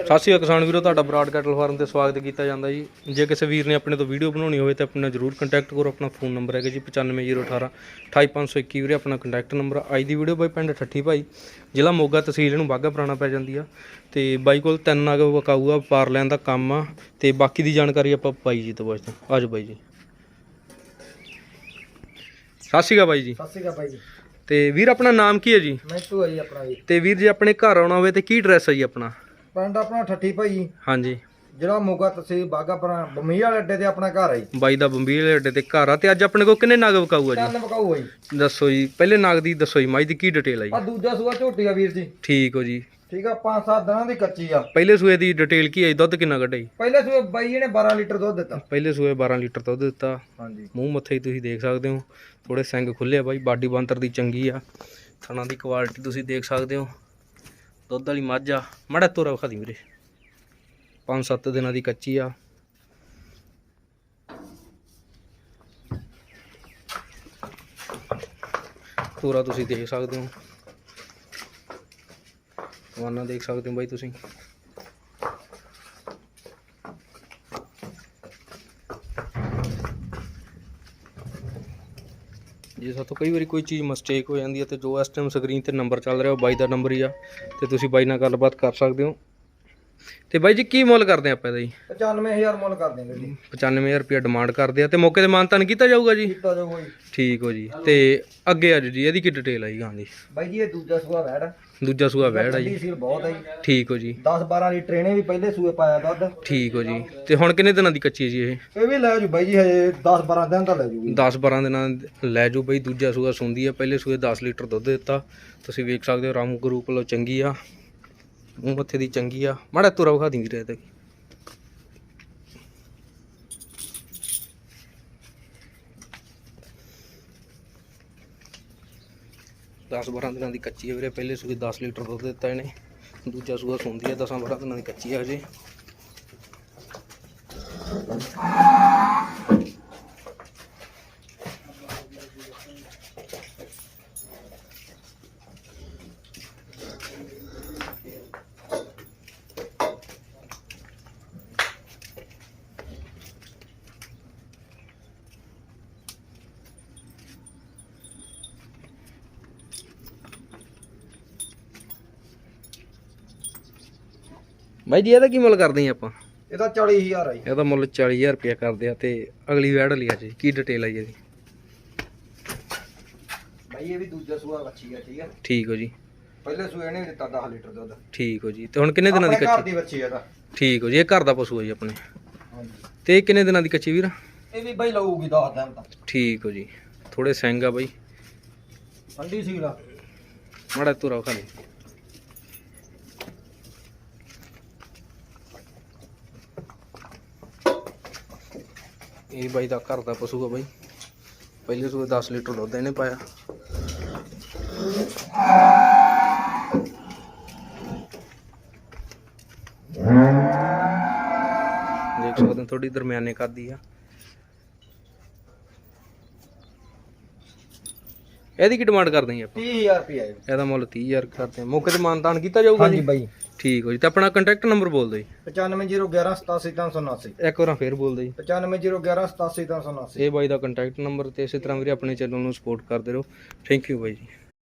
ਸਤਿ ਸ਼੍ਰੀ ਅਕਾਲ ਕਿਸਾਨ ਵੀਰੋ ਤੁਹਾਡਾ ਬਰਾਡ ਕੈਟਲ ਫਾਰਮ ਤੇ ਸਵਾਗਤ ਕੀਤਾ ਜਾਂਦਾ ਜੀ। ਜੇ ਕਿਸੇ ਵੀਰ ਨੇ ਆਪਣੇ ਤੋਂ ਵੀਡੀਓ ਬਣਾਉਣੀ ਹੋਵੇ ਤਾਂ ਆਪਣੇ ਜਰੂਰ ਕੰਟੈਕਟ ਕਰੋ। ਆਪਣਾ ਫੋਨ ਨੰਬਰ ਹੈਗਾ ਜੀ 95018 28521 ਵੀਰੇ ਆਪਣਾ ਕੰਟੈਕਟ ਨੰਬਰ ਅੱਜ ਦੀ ਵੀਡੀਓ ਬਾਈ ਪਿੰਡ ਠੱਠੀ ਭਾਈ ਜ਼ਿਲ੍ਹਾ ਮੋਗਾ ਤਹਿਸੀਲ ਨੂੰ ਬਾਗਾ ਪੁਰਾਣਾ ਪੈ ਜਾਂਦੀ ਆ। ਤੇ ਬਾਈ ਕੋਲ ਤਿੰਨ ਨਗ ਆ ਪਾਰ ਲੈਣ ਦਾ ਕੰਮ ਆ। ਤੇ ਬਾਕੀ ਦੀ ਜਾਣਕਾਰੀ ਆਪਾਂ ਬਾਈ ਜੀ ਤੋਂ ਪੁੱਛਦੇ ਹਾਂ। ਆਜੋ ਬਾਈ ਜੀ। ਸਤਿ ਸ਼੍ਰੀ ਅਕਾਲ ਬਾਈ ਜੀ। ਸਤਿ ਸ਼੍ਰੀ ਅਕਾਲ ਭਾਈ ਜੀ। ਤੇ ਵੀਰ ਆਪਣਾ ਨਾਮ ਕੀ ਹੈ ਜੀ? ਮੈਂ ਤੂੰ ਆਈ ਆਪਣਾ ਜੀ। ਤੇ ਵੀਰ ਜੇ ਆਪਣੇ ਘਰ ਆਉਣਾ ਹੋਵੇ ਤੇ ਕੀ ਐਡਰੈਸ ਹੈ ਜੀ ਆਪਣਾ? ਪਿੰਡ ਆਪਣਾ ਠੱਠੀ ਭਾਈ। ਹਾਂਜੀ। ਜਿਹੜਾ ਮੋਗਾ ਤਹਿਸੀਲ ਬਾਗਾਪੁਰਾ ਬੰਮੀ ਵਾਲੇ ਅੱਡੇ ਤੇ ਆਪਣਾ ਘਰ ਹੈ ਬਾਈ ਦਾ ਬੰਬੀਲੇ ਅੱਡੇ ਤੇ ਘਰ ਆ ਤੇ ਅੱਜ ਆਪਣੇ ਕੋਲ ਕਿੰਨੇ ਨਗ ਵਕਾਊ ਆ ਜੀ? ਚੱਲ ਬਕਾਊ ਹੈ ਦੱਸੋ ਜੀ ਪਹਿਲੇ ਨਗ ਦੀ ਦੱਸੋ ਜੀ ਮਾਈ ਦੀ ਕੀ ਡਿਟੇਲ ਆ ਜੀ? ਆ ਦੂਜਾ ਸੂਆ ਝੋਟੀ ਆ ਵੀਰ ਜੀ। ਠੀਕ ਹੋ ਜੀ। ਠੀਕ ਆ ਪੰਜ ਸੱਤ ਦਿਨਾਂ ਦੀ ਕੱਚੀ ਆ। ਪਹਿਲੇ ਸੂਏ ਦੀ ਡਿਟੇਲ ਕੀ ਜੀ? ਦੁੱਧ ਕਿੰਨਾ ਕੱਢਿਆ ਜੀ? ਪਹਿਲੇ ਸੂਏ ਬਾਈ ਇਹਨੇ 12 ਲੀਟਰ ਦੁੱਧ ਦਿੱਤਾ। ਪਹਿਲੇ ਸੂਏ 12 ਲੀਟਰ ਦੁੱਧ ਦਿੱਤਾ। ਹਾਂਜੀ। ਮੂੰਹ ਮੱਥੇ ਹੀ ਤੁਸੀਂ ਦੇਖ ਸਕਦੇ ਹੋ। ਥੋੜੇ ਸਿੰਗ ਖੁੱਲੇ ਆ ਬਾਈ ਬਾਡੀ ਬੰਤਰ ਦੀ ਚੰਗੀ ਆ। ਥਣਾ ਦੀ ਕੁਆਲਿਟੀ ਤੁਸੀਂ ਦੇਖ ਸਕਦੇ ਹੋ। ਦੁੱਧ ਵਾਲੀ ਮੱਝ ਆ। ਮੜਾ ਤੋਰਾ ਵਿਖਾ ਦੀ ਵੀਰੇ। 5-7 ਦਿਨਾਂ ਦੀ ਕੱਚੀ ਆ। ਤੋਰਾ ਤੁਸੀਂ ਦੇਖ ਸਕਦੇ ਹੋ। ਵਾਨਾ ਦੇਖ ਸਕਦੇ ਹੋ ਬਾਈ ਤੁਸੀਂ। ਜੇ ਸਾਤੋਂ ਕਈ ਵਾਰੀ ਕੋਈ ਚੀਜ਼ ਮਿਸਟੇਕ ਹੋ ਜਾਂਦੀ ਹੈ ਤੇ ਜੋ ਇਸ ਟਾਈਮ ਸਕਰੀਨ ਤੇ ਨੰਬਰ ਚੱਲ ਰਿਹਾ ਉਹ ਬਾਈ ਦਾ ਨੰਬਰ ਹੀ ਆ ਤੇ ਤੁਸੀਂ ਬਾਈ ਨਾਲ ਗੱਲਬਾਤ ਕਰ ਸਕਦੇ ਹੋ। ਤੇ ਬਾਈ ਜੀ ਕੀ ਮੁੱਲ ਕਰਦੇ ਆਪਾਂ ਇਹਦਾ ਜੀ? 95000 ਮੁੱਲ ਕਰ ਦੇਂਗੇ ਜੀ। 95000 ਰੁਪਏ ਡਿਮਾਂਡ ਕਰਦੇ ਆ ਤੇ ਮੌਕੇ ਤੇ ਮਾਨਤਾਨ ਕੀਤਾ ਜਾਊਗਾ ਜੀ? ਕੀਤਾ ਜਾਊਗਾ ਜੀ। ਠੀਕ ਹੋ ਜੀ। ਤੇ ਅੱਗੇ ਅੱਜ ਜੀ ਇਹਦੀ ਕੀ ਡਿਟੇਲ ਆਈ ਗਾਂ ਦੀ? ਬਾਈ ਜੀ ਇਹ ਦੂਜਾ ਸੂਆ ਵੈੜ ਆ। ਦੂਜਾ ਸੂਆ ਵੈੜ ਆ ਜੀ। ਸੀਲ ਬਹੁਤ ਹੈ ਜੀ। ਠੀਕ ਹੋ ਜੀ। 10 12 ਲੀਟਰ ਇਹਨੇ ਵੀ ਪਹਿਲੇ ਸੂਏ ਪਾਇਆ ਦੁੱਧ। ਠੀਕ ਹੋ ਜੀ। ਤੇ ਹੁਣ ਕਿੰਨੇ ਦਿਨਾਂ ਦੀ ਕੱਚੀ ਹੈ ਜੀ ਇਹ? ਇਹ ਵੀ ਲੈ ਜੂ ਬਾਈ ਜੀ ਹਜੇ 10 12 ਦਿਨ ਤਾਂ ਲੈ ਜੂਗੀ 10 12 ਦਿਨਾਂ ਲੈ ਜਾਓ ਬਈ ਦੂਜਾ ਸੂਆ ਸੁੰਦੀ ਆ। ਪਹਿਲੇ ਸੂਏ 10 ਲੀਟਰ ਦੁੱਧ ਦਿੱਤਾ। ਤੁਸੀਂ ਵੇਖ ਸਕਦੇ ਹੋ ਰਾਮੂ ਗਰੂਪ ਵੱਲੋਂ ਚੰਗੀ ਆ। ਮੱਥੇ ਦੀ ਚੰਗੀ ਆ। ਮਾੜਾ ਤੁਰਾ ਵਿਖਾ ਦੀ ਵੀਰੇ ਤੇ। ਦਸ 12 ਦਿਨਾਂ ਦੀ ਕੱਚੀ ਹੈ ਵੀਰੇ, ਪਹਿਲੇ ਸੂਏ 10 ਲੀਟਰ ਦੁੱਧ ਦਿੱਤਾ ਇਹਨੇ। ਦੂਜਾ ਸੂਆ ਸੁੰਦੀ ਹੈ 10 12 ਦਿਨਾਂ ਦੀ ਕੱਚੀ ਆ ਹਜੇ। ਬਾਈ ਜੀ ਇਹਦਾ ਕੀ ਮੁੱਲ ਕਰਦੇ ਆ ਆਪਾਂ? ਇਹਦਾ 40000 ਆ ਜੀ। ਇਹਦਾ ਮੁੱਲ 40000 ਰੁਪਇਆ ਕਰਦੇ ਆ ਤੇ ਅਗਲੀ ਵੈੜ ਲਈ ਆ ਜੀ। ਕੀ ਡਿਟੇਲ ਆਈ ਇਹਦੀ? ਬਾਈ ਇਹ ਵੀ ਦੂਜਾ ਸੂਆ ਬੱਚੀ ਆ ਠੀਕ ਆ? ਠੀਕ ਹੋ ਜੀ। ਪਹਿਲੇ ਸੂਏ ਵੀ ਦਿੱਤਾ 10 ਲੀਟਰ ਦੁੱਧ। ਠੀਕ ਹੋ ਜੀ। ਤੇ ਹੁਣ ਕਿੰਨੇ ਦਿਨਾਂ ਦੀ ਆਪਣੇ ਘਰ ਕੱਚੀ? ਦੀ ਬੱਚੀ ਆ ਇਹਦਾ ਠੀਕ ਹੋ ਜੀ ਇਹ ਘਰ ਦਾ ਪਸ਼ੂ ਹੈ ਜੀ ਆਪਣੇ। ਹਾਂਜੀ। ਤੇ ਇਹ ਕਿੰਨੇ ਦਿਨਾਂ ਦੀ ਕੱਚੀ ਵੀਰ? ਇਹ ਵੀ ਬਾਈ ਲਊਗੀ 10 ਦਿਨ ਤਾਂ। ਠੀਕ ਹੋ ਜੀ। ਥੋੜੇ ਸਿੰਘ ਆ ਬਾਈ। ਠੰਡੀ ਸੀਲ ਆ। ਮਾੜਾ ਤੁਰਾ ਇਹ ਬਾਈ ਦਾ ਘਰ ਦਾ ਪਸ਼ੂ ਆ ਬਾਈ। ਪਹਿਲੇ ਸੂਏ 10 ਲੀਟਰ ਦੁੱਧ ਇਹਨੇ ਪਾਇਆ। ਦੇਖ ਸਕਦੇ ਹੋ ਥੋੜੀ ਦਰਮਿਆਨੇ ਕਰਦੀ ਆ। ਇਹਦੀ ਕੀ ਡਿਮਾਂਡ ਕਰਦੇ ਜੀ ਆਪਾਂ? 30000 ਰੁਪਏ ਆਏ ਇਹਦਾ ਮੁੱਲ 30000 ਕਰਦੇ ਆ ਮੌਕੇ ਤੇ ਮਾਨਤਾਨ ਕੀਤਾ ਜਾਊਗਾ ਹਾਂਜੀ ਜੀ? ਬਾਈ। ਠੀਕ ਹੋ ਜੀ। ਤੇ ਆਪਣਾ ਕੰਟੈਕਟ ਨੰਬਰ ਬੋਲ ਦਿਓ ਜੀ। 9501187379 ਇੱਕ ਵਾਰ ਫੇਰ ਬੋਲ ਦਿਓ ਜੀ। 9501187379 ਇਹ ਬਾਈ ਦਾ ਕੰਟੈਕਟ ਨੰਬਰ ਤੇ ਇਸੇ ਤਰ੍ਹਾਂ ਵੀਰੇ ਆਪਣੇ ਚੈਨਲ ਨੂੰ ਸਪੋਰਟ ਕਰਦੇ ਰਹੋ। ਥੈਂਕ ਯੂ ਬਾਈ ਜੀ।